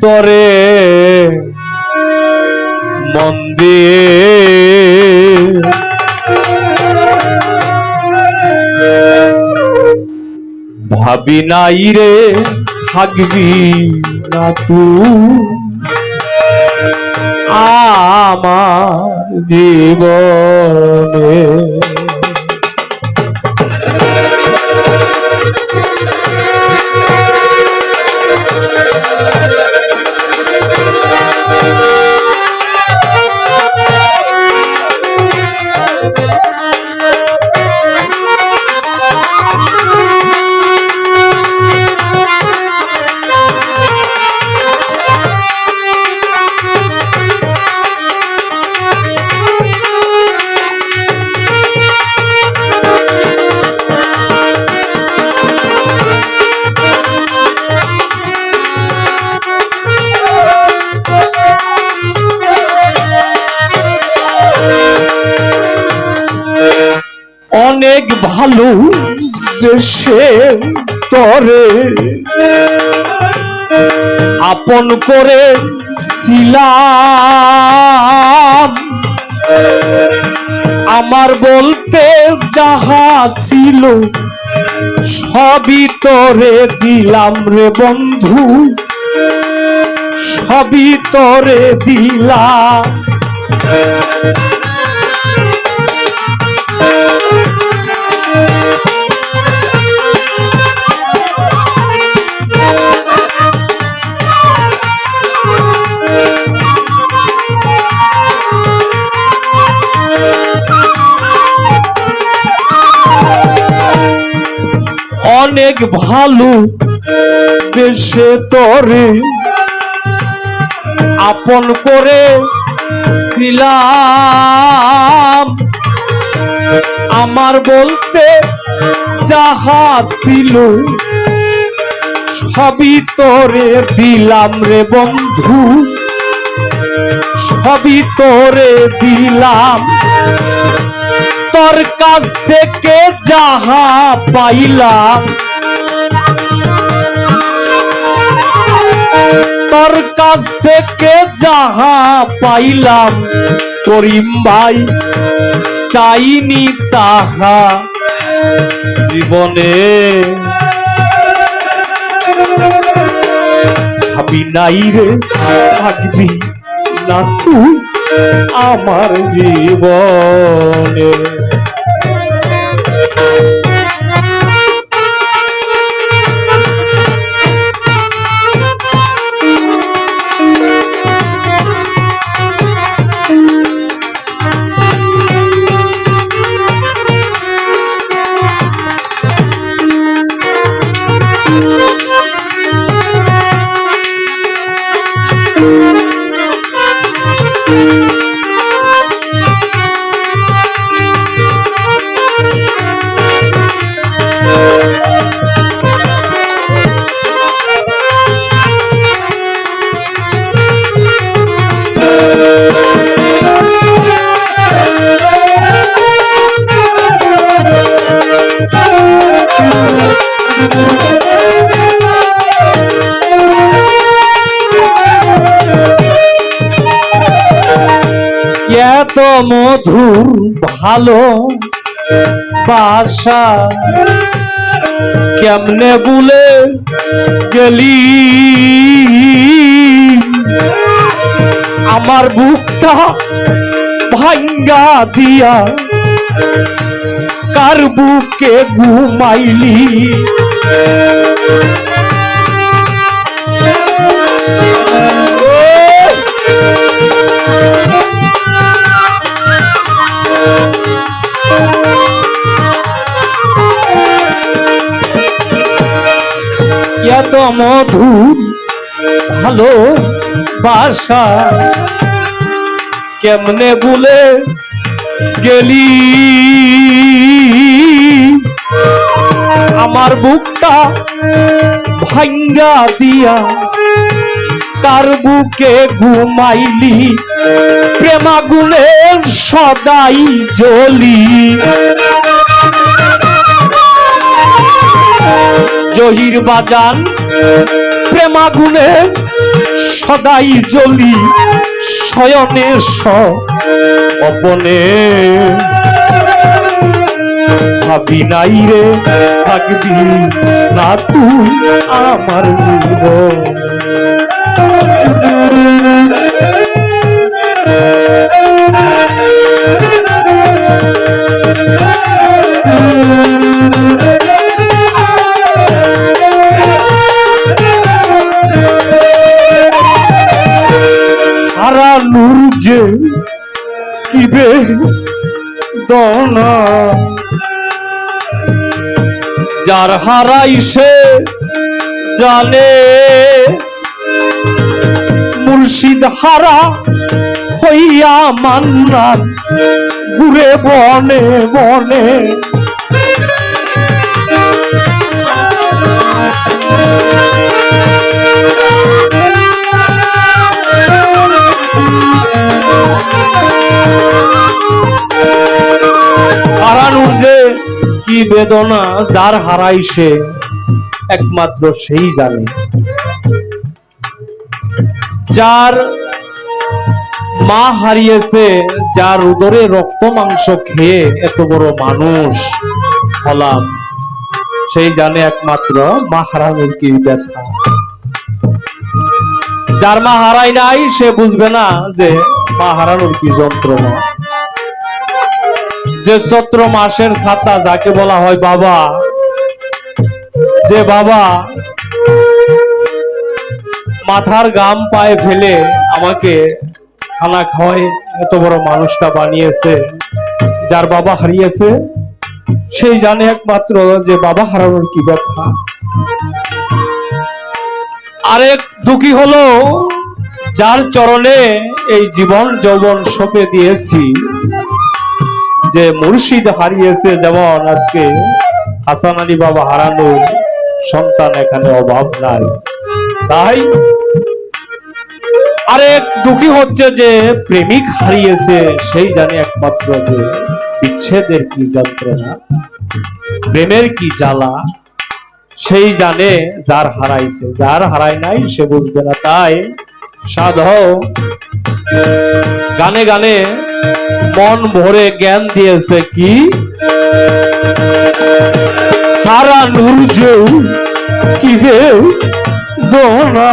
তরে মন ভাবি নাই রে থাকবি না তুই আমার জীবনে ভালো দেশে তরে। আপন করে ছিলাম। আমার বলতে যাহা ছিল সবই তোরে দিলাম রে বন্ধু। সবই তোরে দিলাম। অনেক ভালো দেশে তরে আপন করে ছিলাম। আমার বলতে যাহা ছিল সবই তোরে দিলাম রে বন্ধু। সবই তোরে দিলাম। তোর কাছ থেকে যাহা পাইলাম তোর কাছ থেকে যাহা পাইলাম, করিম ভাই, চাইনি তাহা জীবনে। ভাবি নাই রে, থাকবি না তুই আমার জীবনে। এত মধুর ভালো বাসা। কেমনে বলে গেলি? আমার বুকটা ভাঙ্গা দিয়া কার বুকে ঘুমাইলি? এত মধু ভালো বাসা। কেমনে বলে গেলি? আমার বুকটা ভাঙ্গা দিয়া কার বুকে ঘুমাইলি। প্রেমাগুনে সদাই জলি জহির বাজান প্রেমাগুনে সদাই জ্বলি শয়নে স অপনে ভাবি নাই রে থাকবি না তুই আমার জীবন। দনা। যার হারাই সে জানে মুর্শিদ হারা হইয়া মান্নান ঘুরে বনে বনে। বেদনা যার হারাই সে, একমাত্র সেই জানে। যার মা হারিয়েছে, যার উদরে রক্ত মাংস খেয়ে এত বড় মানুষ হলাম, সেই জানে একমাত্র মা হারানোর কি ব্যথা। যার মা হারাই নাই, সে বুঝবে না যে মা হারানোর কি যন্ত্রণা। যে চৈত্র মাসের ছাতা, যাকে বলা হয় বাবা। যে বাবা মাথার গাম পায়ে ফেলে আমাকে খানা খাওয়াই এত বড় মানুষটা বানিয়েছে, যার বাবা হারিয়েছে। সেই জানে একমাত্র যে বাবা হারানোর কি ব্যথা। আরেক দুঃখী হলো, যার চরণে এই জীবন যৌবন সঁপে দিয়েছি। যে মুর্শিদ হারিয়েছে যেমন আজকে হাসান আলী বাবা হারানোর সন্তান এখানে অভাব নাই। তাই আরেক দুঃখী হচ্ছে যে প্রেমিক হারিয়েছে, সেই জানে একমাত্র যে বিচ্ছেদের কি যন্ত্রণা, প্রেমের কি জ্বালা, সেই জানে যার হারাইছে। যার হারাই নাই, সে বুঝবে না। তাই সাধক গানে গানে মন ভরে জ্ঞান দিয়েছে কি? হারানুর যেও কি বেউ দোনা?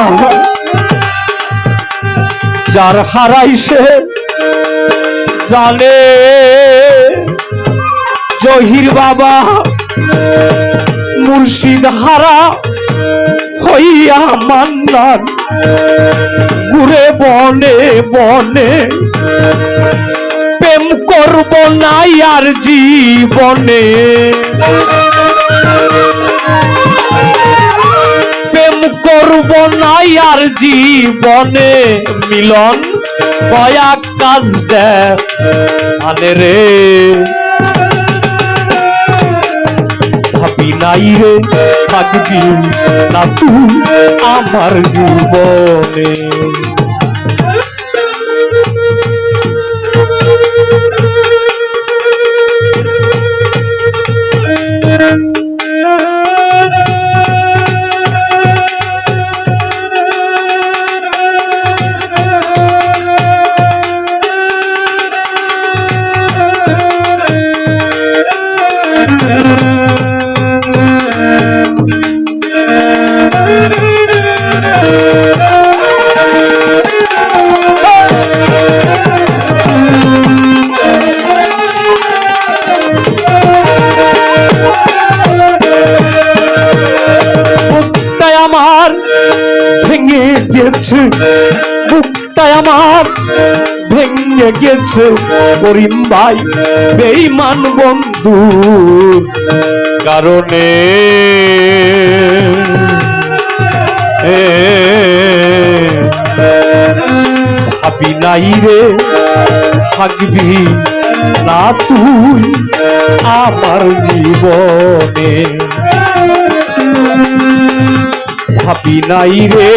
যার হারাইছে জানে। জহির বাবা মুর্শিদ হারা হইয়া মান্নান, ঘুরে বনে বনে। প্রেম করব নাই আর জীবনে। প্রেম করব নাই আর জীবনে। মিলন কয়া কাজ দেখ আনে রে। নাই রে? থাকবি না তুই আমার জীবনে। গেছে বুকটাই আমার ভেঙে গেছে। করিম ভাই বেইমান বন্ধু, কারণে ভাবি নাই রে, থাকবি না তুই আমার জীবনে। ভাবি নাই রে।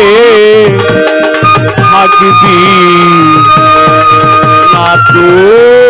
থাকবি না তো।